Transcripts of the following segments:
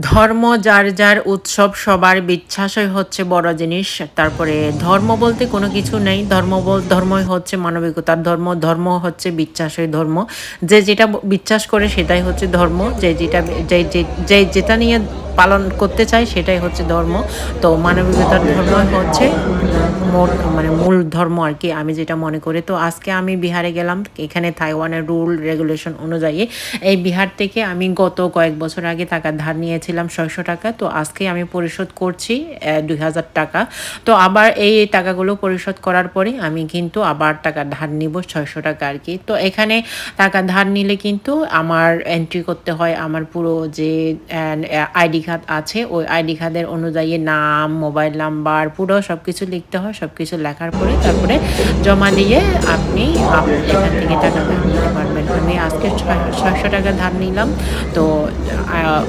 ধর্ম, যার যার উৎসব, সবার বিশ্বাসই হচ্ছে বড় জিনিস। তারপরে ধর্ম বলতে কোনো কিছু নেই। ধর্ম বল, ধর্মই হচ্ছে মানবিকতার ধর্ম ধর্ম হচ্ছে বিশ্বাসই ধর্ম। যে যেটা বিশ্বাস করে সেটাই হচ্ছে ধর্ম। যে যেটা যে যেটা নিয়ে পালন করতে চায় সেটাই হচ্ছে ধর্ম। তো মানবিকতার ধর্মই হচ্ছে মানে মূল ধর্ম আর কি, আমি যেটা মনে করি। তো আজকে আমি বিহারে গেলাম। এখানে তাইওয়ানের রুল, রেগুলেশন অনুযায়ী এই বিহার থেকে আমি গত কয়েক বছর আগে টাকা ধার নিয়েছিলাম ছয়শো টাকা, তো আজকে আমি পরিশোধ করছি দুই হাজার টাকা। তো আবার এই টাকাগুলো পরিশোধ করার পরে আমি কিন্তু আবার টাকা ধার নিব ছয়শো টাকা আর কি। তো এখানে টাকা ধার নিলে কিন্তু আমার এন্ট্রি করতে হয়, আমার পুরো যে আইডি কার্ড আছে, ওই আইডি কার্ডের অনুযায়ী নাম মোবাইল নাম্বার পুরো সব কিছু লিখতে হয় সব কিছু লেখার পরে তারপরে জমা দিয়ে আপনি আপ- এখান থেকে টাকা ধার নিতে পারবেন। আমি আজকে ছয়- ছয়শো টাকা ধার নিলাম, তো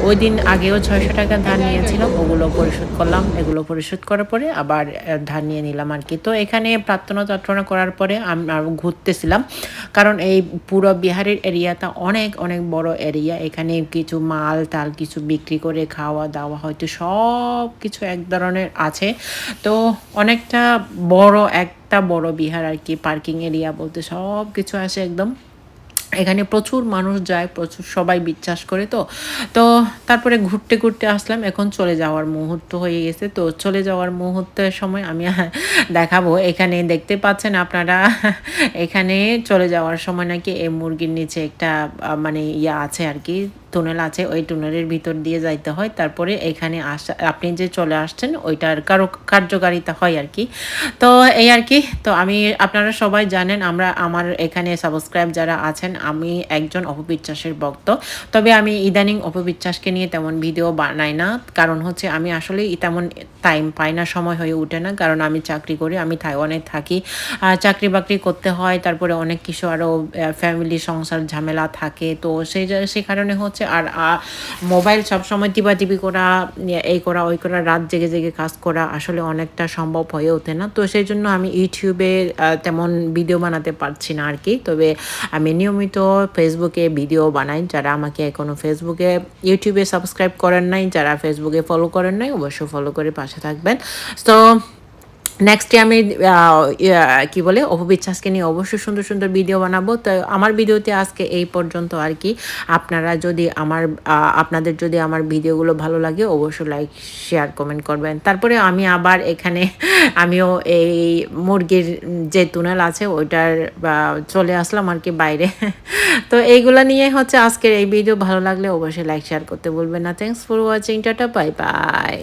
ওই দিন আগেও ছয়শো টাকা ধার নিয়েছিলাম ওগুলো পরিশোধ করলাম। এগুলো পরিশোধ করার পরে আবার ধার নিয়ে নিলাম আর কি। তো এখানে প্রার্থনা প্রার্থনা করার পরে আমি ঘুরতেছিলাম। কারণ এই পুরো বিহারের এরিয়াটা অনেক অনেক বড় এরিয়া। এখানে কিছু মাল টাল কিছু বিক্রি করে খাওয়া দাওয়া হয়তো সব কিছু এক ধরনের আছে। তো অনেকটা বড়, একটা বড় বিহার আর কি, পার্কিং এরিয়া বলতে সব কিছু আছে একদম। এখানে প্রচুর মানুষ যায়, প্রচুর সবাই বিশ্বাস করে তো। তো তারপরে ঘুরতে ঘুরতে আসলাম, এখন চলে যাওয়ার মুহূর্ত হয়ে গেছে। তো চলে যাওয়ার মুহূর্তের সময় আমি দেখাবো। এখানে দেখতে পাচ্ছেন আপনারা, এখানে চলে যাওয়ার সময় নাকি এই মুরগির নিচে একটা মানে ইয়া আছে আর কি টুনেল আছে, ওই টুনেলের ভিতর দিয়ে যাইতে হয়। তারপরে এখানে আসা, আপনি যে চলে আসছেন, ওইটার কারও, কার্যকারিতা হয় আর কি। তো এই আর কি, তো আমি, আপনারা সবাই জানেন, আমরা, আমার এখানে সাবস্ক্রাইব যারা আছেন, আমি একজন অপবিশ্বাসের ভক্ত। তবে আমি ইদানিং অপবিশ্বাসকে নিয়ে তেমন ভিডিও বানাই না। কারণ হচ্ছে, আমি আসলে তেমন টাইম পাই না, সময় হয়ে ওঠে না। কারণ আমি চাকরি করি, আমি তাইওয়ানে থাকি। চাকরি বাকরি করতে হয়, তারপরে অনেক কিছু আরও ফ্যামিলি সংসার ঝামেলা থাকে। তো সেই সেই কারণে হচ্ছে আর মোবাইল সবসময় টিপা টিপি করা এই করা, ওই করা, রাত জেগে জেগে কাজ করা আসলে অনেকটা সম্ভব হয়ে ওঠে না। তো সেই জন্য আমি ইউটিউবে তেমন ভিডিও বানাতে পারছি না আর কি তবে আমি নিয়মিত ফেসবুকে ভিডিও বানাই। যারা আমাকে এখনও ফেসবুকে ইউটিউবে সাবস্ক্রাইব করেন নাই, যারা ফেসবুকে ফলো করেন নাই, অবশ্যই ফলো করে পাশে থাকবেন। তো নেক্সটে আমি আহ, কি বলে অপবিশ্বাসকে নিয়ে অবশ্যই সুন্দর সুন্দর ভিডিও বানাবো। তো আমার ভিডিওতে আজকে এই পর্যন্ত আর কি। আপনারা যদি আমার আপনাদের যদি আমার ভিডিওগুলো ভালো লাগে অবশ্যই লাইক শেয়ার কমেন্ট করবেন। তারপরে আমি আবার এখানে আমিও এই মুরগির যে তুনেল আছে ওইটার চলে আসলাম আর কি বাইরে। তো এইগুলা নিয়ে হচ্ছে আজকের এই ভিডিও ভালো লাগলে অবশ্যই লাইক শেয়ার করতে বলবেন না। Thanks for watching tata bye by